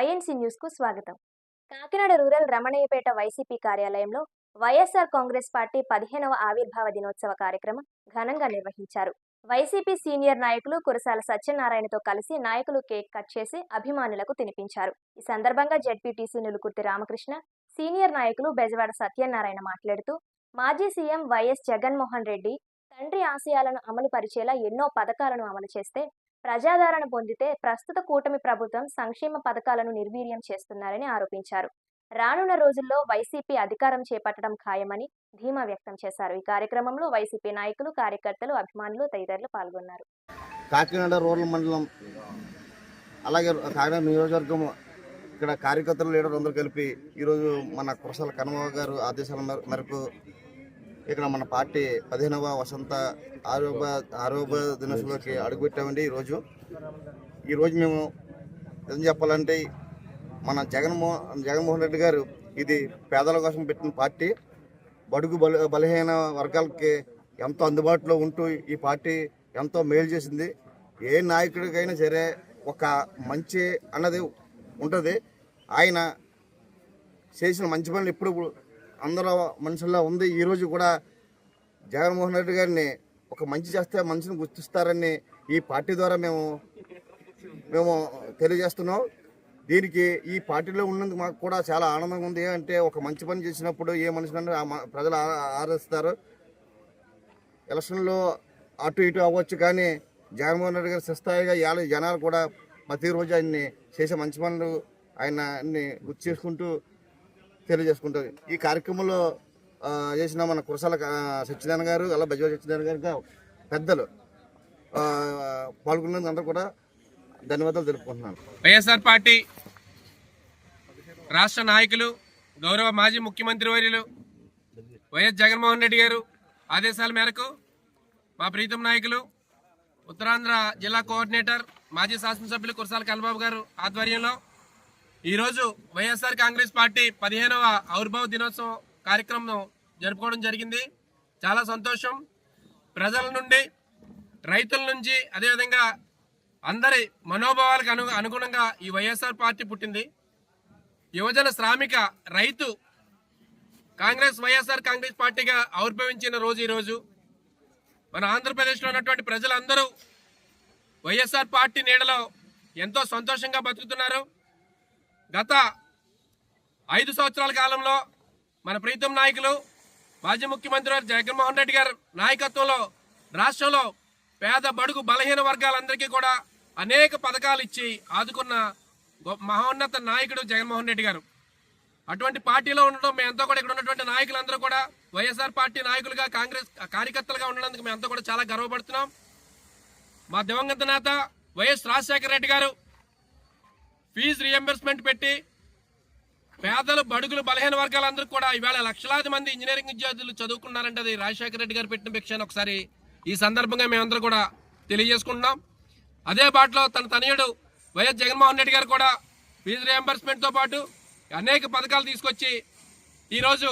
YNC న్యూస్కు స్వాగతం. Kakinada rural Ramanayyapeta YCP కార్యాలయంలో వైఎస్ఆర్ కాంగ్రెస్ పార్టీ పదిహేనవ ఆవిర్భావ దినోత్సవ కార్యక్రమం ఘనంగా నిర్వహించారు. వైసీపీ సీనియర్ నాయకులు కురసాల సత్యనారాయణతో కలిసి నాయకులు కేక్ కట్ చేసి అభిమానులకు తినిపించారు. ఈ సందర్భంగా జెడ్పీటీసీ నులుకుర్తి రామకృష్ణ సీనియర్ నాయకులు బెజవాడ సత్యనారాయణ మాట్లాడుతూ మాజీ సీఎం వైఎస్ జగన్మోహన్ రెడ్డి తండ్రి ఆశయాలను అమలు పరిచేలా ఎన్నో పథకాలను అమలు చేస్తే ప్రజాదరణ పొందితే ప్రస్తుత కూటమి ప్రభుత్వం సంక్షేమ పథకాలను నిర్వీర్యం చేస్తున్నారని ఆరోపించారు. రానున్న రోజుల్లో వైసీపీ అధికారం చేపట్టడం ఖాయమని ధీమా వ్యక్తం చేశారు. ఈ కార్యక్రమంలో వైసీపీ నాయకులు కార్యకర్తలు అభిమానులు తదితరులు పాల్గొన్నారు. కాకినాడ రూరల్ మండలం అలాగే కాకినాడ నియోజకవర్గం ఇక్కడ కార్యకర్తలు లీడర్ అందరూ కలిపి ఈరోజు మన కురసాల కనమ గారు ఆదేశాల మేరకు ఇక్కడ మన పార్టీ పదిహేనవ వసంత ఆరోగ్య ఆరోగ్య దినోత్సవంలోకి అడుగుపెట్టామండి ఈరోజు. ఈరోజు మేము ఏం చెప్పాలంటే మన జగన్మోహన్ జగన్మోహన్ రెడ్డి గారు ఇది పేదల కోసం పెట్టిన పార్టీ. బడుగు బల బలహీన వర్గాలకి ఎంతో అందుబాటులో ఉంటూ ఈ పార్టీ ఎంతో మేలు చేసింది. ఏ నాయకుడికైనా సరే ఒక మంచి అన్నది ఉంటుంది. ఆయన చేసిన మంచి పనులు ఇప్పుడు అందరూ మనుషుల్లో ఉంది. ఈరోజు కూడా జగన్మోహన్ రెడ్డి గారిని ఒక మంచి చేస్తే మనిషిని గుర్తిస్తారని ఈ పార్టీ ద్వారా మేము మేము తెలియజేస్తున్నాం. దీనికి ఈ పార్టీలో ఉన్నందుకు మాకు కూడా చాలా ఆనందంగా ఉంది. అంటే ఒక మంచి పని చేసినప్పుడు ఏ మనిషినన్నా ప్రజలు ఆ- ఆదరిస్తారు. ఎలక్షన్లో అటు ఇటు అవ్వచ్చు కానీ జగన్మోహన్ రెడ్డి గారు స్థాయిగా ఇవాళ జనాలు కూడా ప్రతిరోజు ఆయన్ని చేసే మంచి పనులు ఆయన అన్ని గుర్తు చేసుకుంటూ తెలియజేసుకుంటారు ఈ కార్యక్రమంలో చేసిన మన కురసాల సత్యనారాయణ గారు అలా బజవ సత్యనారాయణ గారు ఇంకా పెద్దలు పాల్గొన్నందుకు అందరూ కూడా ధన్యవాదాలు తెలుపుకుంటున్నాను. వైఎస్ఆర్ పార్టీ రాష్ట్ర నాయకులు గౌరవ మాజీ ముఖ్యమంత్రి వర్యులు వైఎస్ జగన్మోహన్ రెడ్డి గారు ఆదేశాల మేరకు మా ప్రీతం నాయకులు ఉత్తరాంధ్ర జిల్లా కోఆర్డినేటర్ మాజీ శాసనసభ్యులు కురసాల కలబాబు గారు ఆధ్వర్యంలో ఈరోజు వైఎస్ఆర్ కాంగ్రెస్ పార్టీ పదిహేనవ ఆవిర్భావ దినోత్సవం కార్యక్రమం జరుపుకోవడం జరిగింది. చాలా సంతోషం. ప్రజల నుండి రైతుల నుంచి అదేవిధంగా అందరి మనోభావాలకు అను అనుగుణంగా ఈ వైఎస్ఆర్ పార్టీ పుట్టింది. యువజన శ్రామిక రైతు కాంగ్రెస్ వైఎస్ఆర్ కాంగ్రెస్ పార్టీగా ఆవిర్భవించిన రోజు ఈరోజు. మన ఆంధ్రప్రదేశ్లో ఉన్నటువంటి ప్రజలందరూ వైఎస్ఆర్ పార్టీ నీడలో ఎంతో సంతోషంగా బతుకుతున్నారు. గత ఐదు సంవత్సరాల కాలంలో మన ప్రీతం నాయకులు మాజీ ముఖ్యమంత్రి గారు జగన్మోహన్ రెడ్డి గారు నాయకత్వంలో రాష్ట్రంలో పేద బడుగు బలహీన వర్గాలందరికీ కూడా అనేక పథకాలు ఇచ్చి ఆదుకున్న గొ- మహోన్నత నాయకుడు జగన్మోహన్ రెడ్డి గారు. అటువంటి పార్టీలో ఉండడం మేమంతా కూడా ఇక్కడ ఉన్నటువంటి నాయకులందరూ కూడా వైఎస్ఆర్ పార్టీ నాయకులుగా కాంగ్రెస్ కార్యకర్తలుగా ఉండడానికి మేమంతా కూడా చాలా గర్వపడుతున్నాం. మా దివంగత నేత వైఎస్ రాజశేఖర రెడ్డి గారు ఫీజు రియంబర్స్మెంట్ పెట్టి పేదలు బడుగులు బలహీన వర్గాలందరూ కూడా ఈవేళ లక్షలాది మంది ఇంజనీరింగ్ విద్యార్థులు చదువుకున్నారంటే అది రాజశేఖర రెడ్డి గారు పెట్టిన భిక్షను ఒకసారి ఈ సందర్భంగా మేమందరూ కూడా తెలియజేసుకుంటున్నాం. అదే బాటలో తన తనయుడు వైఎస్ జగన్మోహన్ రెడ్డి గారు కూడా ఫీజు రియంబర్స్మెంట్తో పాటు అనేక పథకాలు తీసుకొచ్చి ఈరోజు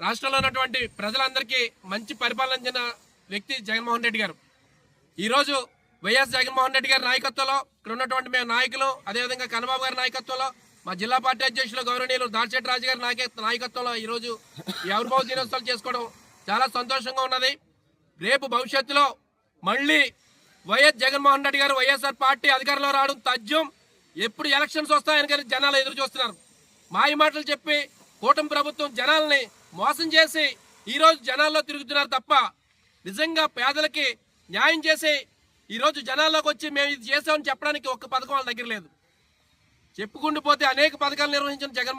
రాష్ట్రంలో ఉన్నటువంటి ప్రజలందరికీ మంచి పరిపాలన చెందిన వ్యక్తి జగన్మోహన్ రెడ్డి గారు. ఈరోజు వైఎస్ జగన్మోహన్ రెడ్డి గారి నాయకత్వంలో ఇక్కడ ఉన్నటువంటి మేము నాయకులు అదేవిధంగా కన్నబాబు గారి నాయకత్వంలో మా జిల్లా పార్టీ అధ్యక్షులు గౌరవనీయులు దాడిశెట్టి రాజు గారి నాయక- నాయకత్వంలో ఈరోజు ఈ ఆవిర్భావ దినోత్సవాలు చేసుకోవడం చాలా సంతోషంగా ఉన్నది. రేపు భవిష్యత్తులో మళ్ళీ వైఎస్ జగన్మోహన్ రెడ్డి గారు వైఎస్ఆర్ పార్టీ అధికారంలో రావడం తథ్యం. ఎప్పుడు ఎలక్షన్స్ వస్తాయని కానీ జనాలు ఎదురు చూస్తున్నారు. మాయ మాటలు చెప్పి కూటమి ప్రభుత్వం జనాల్ని మోసం చేసి ఈరోజు జనాల్లో తిరుగుతున్నారు తప్ప నిజంగా పేదలకి న్యాయం చేసి ఈరోజు జనాల్లోకి వచ్చి మేము ఇది చేసామని చెప్పడానికి ఒక్క పథకం వాళ్ళ దగ్గర లేదు. చెప్పుకుంటూ పోతే అనేక పథకాలు నిర్వహించిన జగన్మోహన్